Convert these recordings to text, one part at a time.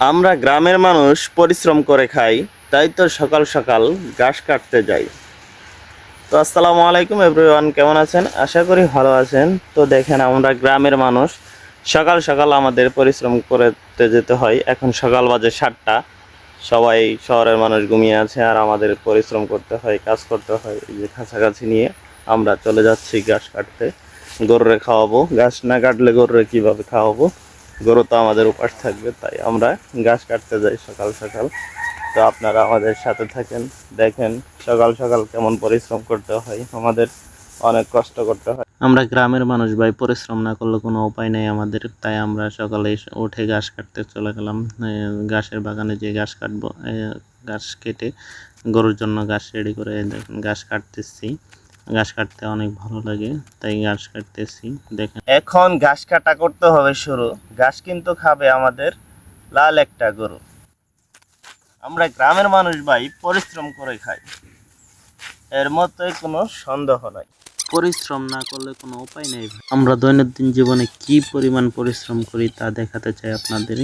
আমরা গ্রামের মানুষ পরিশ্রম করে খাই, তাই তো সকাল সকাল ঘাস কাটতে যাই। তো আসসালামু আলাইকুম এভরিওয়ান, কেমন আছেন? আশা করি ভালো আছেন। তো দেখেন, আমরা গ্রামের মানুষ, সকাল সকাল আমাদের পরিশ্রম করতে যেতে হয়। এখন সকাল বাজে সাতটা, সবাই শহরের মানুষ ঘুমিয়ে আছে আর আমাদের পরিশ্রম করতে হয়, কাজ করতে হয়। এই যে কাছাকাছি নিয়ে আমরা চলে যাচ্ছি ঘাস কাটতে। গরুরে খাওয়াবো। ঘাস না কাটলে গরুরে কীভাবে খাওয়াবো? গরু তো আমাদের উপাস থাকবে, তাই আমরা ঘাস কাটতে যাই সকাল সকাল। তো আপনারা আমাদের সাথে থাকেন, দেখেন সকাল সকাল কেমন পরিশ্রম করতে হয়, আমাদের অনেক কষ্ট করতে হয়। আমরা গ্রামের মানুষ ভাই, পরিশ্রম না করলে কোনো উপায় নেই আমাদের, তাই আমরা সকালে উঠে ঘাস কাটতে চলে গেলাম। ঘাসের বাগানে যে ঘাস কাটবো ঘাস কেটে গরুর জন্য ঘাস রেডি করে, দেখেন ঘাস কাটতেছি। ঘাস কাটতে অনেক ভালো লাগে তাই ঘাস কাটতেছি। দেখেন। এখন ঘাস কাটা করতে হবে শুরু। ঘাস কিন্তু খাবে আমাদের লাল একটা গরু। আমরা গ্রামের মানুষ ভাই পরিশ্রম করে খাই। এর মধ্যে কোনো সন্দেহ নাই। পরিশ্রম না করলে কোনো উপায় নেই আমরা দৈনন্দিন জীবনে কি পরিমাণ পরিশ্রম করি তা দেখাতে চাই আপনাদের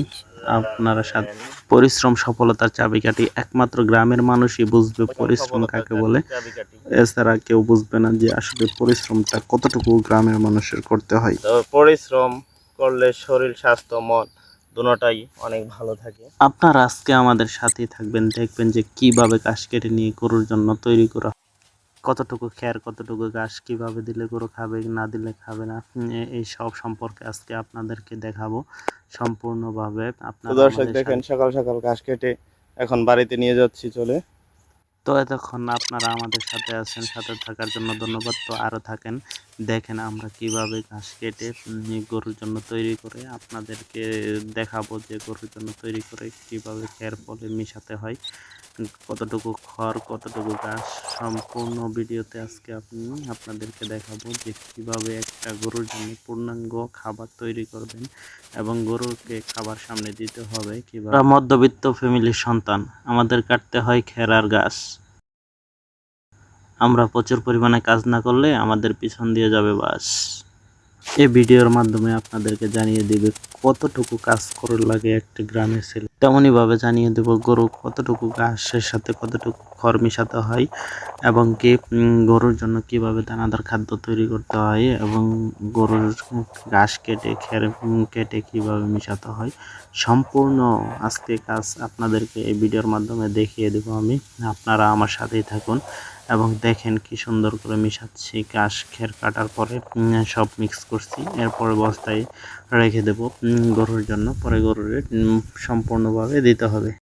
আপনারা সাথে পরিশ্রম সফলতার চাবিকাঠি একমাত্র গ্রামের মানুষই বুঝবে পরিশ্রম কাকে বলে। এছাড়া কেউ বুঝবে না যে আসলে পরিশ্রমটা কতটুকু গ্রামের মানুষের করতে হয়। পরিশ্রম করলে শরীর স্বাস্থ্য মন দুটাই অনেক ভালো থাকে। আপনারা আজকে আমাদের সাথেই থাকবেন দেখবেন যে কীভাবে ঘাস কেটে নিয়ে গরুর জন্য তৈরি করা। কতটুকু খ্যার কতটুকু ঘাস কীভাবে দিলে গরু খাবে না দিলে খাবে না এই সব সম্পর্কে আজকে আপনাদেরকে দেখাবো সম্পূর্ণভাবে। আপনারা দর্শক দেখেন সকাল সকাল ঘাস কেটে এখন বাড়িতে নিয়ে যাচ্ছি চলে। তো এতক্ষণ আপনারা আমাদের সাথে আছেন সাথে থাকার জন্য ধন্যবাদ। তো আরও থাকেন। দেখেন আমরা কীভাবে ঘাস কেটে গরুর জন্য তৈরি করে, আপনাদেরকে দেখাবো যে গরুর জন্য তৈরি করে কীভাবে খের ফলে মিশাতে হয়। কতটুকু খড়, কতটুকু ঘাস, সম্পূর্ণ ভিডিওতে আজকে আপনি আপনাদেরকে দেখাবো যে কীভাবে একটা গরুর জন্য পূর্ণাঙ্গ খাবার তৈরি করবেন এবং গরুকে খাবার সামনে দিতে হবে কীভাবে। মধ্যবিত্ত ফ্যামিলির সন্তান, আমাদের কাটতে হয় খেরার গাছ আমরা প্রচুর পরিমাণে কাজ না করলে আমাদের পিছন দিয়ে যাবে বাস। এই ভিডিওর মাধ্যমে আপনাদেরকে জানিয়ে দিবে কতটুকু কাজ করে লাগে একটা গ্রামের ছেলে। তেমনইভাবে জানিয়ে দেব গরু কতটুকু ঘাসের সাথে কতটুকু খড় মেশাতে হয় এবং কি গরুর জন্য কীভাবে দানাদার খাদ্য তৈরি করতে হয় এবং গরুর ঘাস কেটে, খের কেটে কীভাবে মেশাতে হয়, সম্পূর্ণ আজকে কাজ আপনাদেরকে এই ভিডিওর মাধ্যমে দেখিয়ে দেবো আমি। আপনারা আমার সাথেই থাকুন এবং দেখেন কি সুন্দর করে মিশাচ্ছি, ঘাস, খের কাটার পরে সব মিক্স করছি। এরপরে বস্তায় রেখে দেবো গরুর জন্য। পরে গরুর সম্পূর্ণভাবে দিতে হবে।